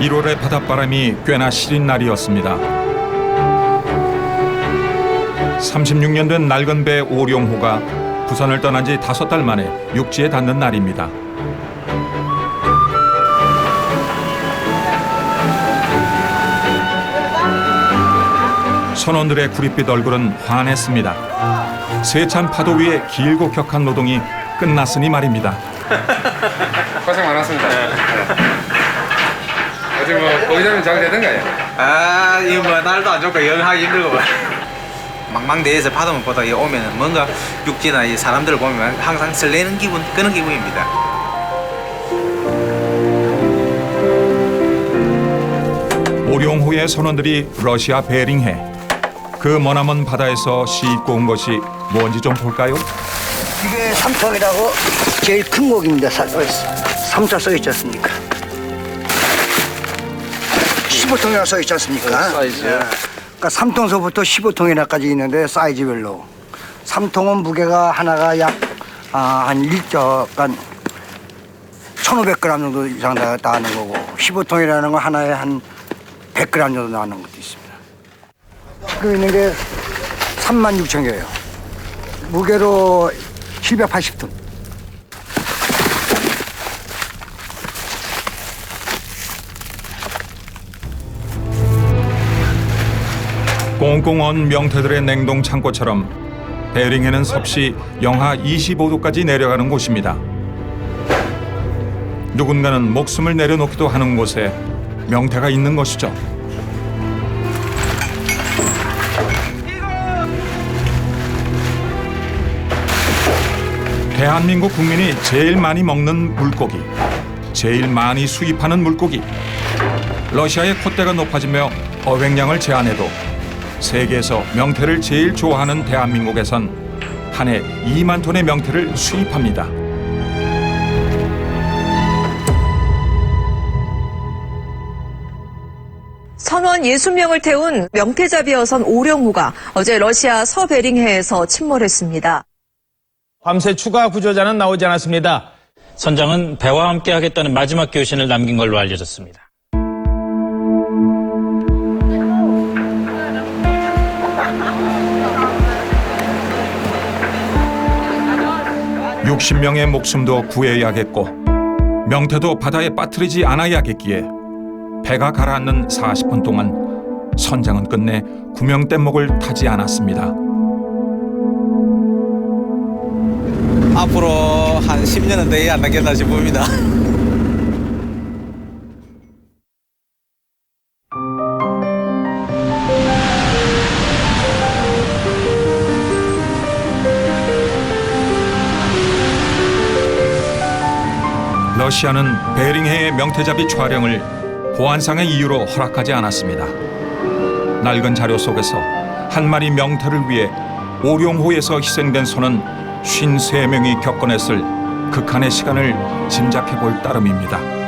1월의 바닷바람이 꽤나 시린 날이었습니다. 36년 된 낡은 배 오룡호가 부산을 떠난 지 다섯 달 만에 육지에 닿는 날입니다. 선원들의 구릿빛 얼굴은 환했습니다. 세찬 파도 위에 길고 격한 노동이 끝났으니 말입니다. 고생 많았습니다. 어제 뭐 거기서는 잘 되던가요? 아, 이거 뭐 날도 안 좋고 영하기 힘들고 뭐. 망망대해에서 파도만 보다 여기 오면 뭔가 육지나 이 사람들을 보면 항상 설레는 기분 그런 기분입니다. 오룡 호의 선원들이 러시아 베링해 그 머나먼 바다에서 싣고 온 것이 뭔지 좀 볼까요? 이게 삼통이라고 제일 큰 어, 삼자 써 있지 않습니까? 15통이나 써 있지 않습니까? 사이즈. 예. 그러니까 3통서부터 15통이나까지 있는데 사이즈별로. 3통은 무게가 하나가 약, 아, 한 1저, 한 1,500g 정도 이상 다, 하는 거고, 15통이라는 건 하나에 한 100g 정도 나오는 것도 있습니다. 지금 있는 게 3만 6천 개예요. 무게로 780톤. 꽁꽁 언 명태들의 냉동 창고처럼 베링해는 섭씨 영하 25도까지 내려가는 곳입니다. 누군가는 목숨을 내려놓기도 하는 곳에 명태가 있는 것이죠. 대한민국 국민이 제일 많이 먹는 물고기, 제일 많이 수입하는 물고기. 러시아의 콧대가 높아지며 어획량을 제한해도 세계에서 명태를 제일 좋아하는 대한민국에선 한 해 2만 톤의 명태를 수입합니다. 선원 60명을 태운 명태잡이 어선 오령호가 어제 러시아 서베링해에서 침몰했습니다. 밤새 추가 구조자는 나오지 않았습니다. 선장은 배와 함께 하겠다는 마지막 교신을 남긴 걸로 알려졌습니다. 육십 명의 목숨도 구해야겠고 명태도 바다에 빠뜨리지 않아야겠기에 배가 가라앉는 40분 동안 선장은 끝내 구명뗏목을 타지 않았습니다. 앞으로 한 10년은 돼야 안 나겠나 싶습니다. 러시아는 베링해의 명태잡이 촬영을 보안상의 이유로 허락하지 않았습니다. 낡은 자료 속에서 한 마리 명태를 위해 오룡호에서 희생된 소는 53명이 겪어냈을 극한의 시간을 짐작해 볼 따름입니다.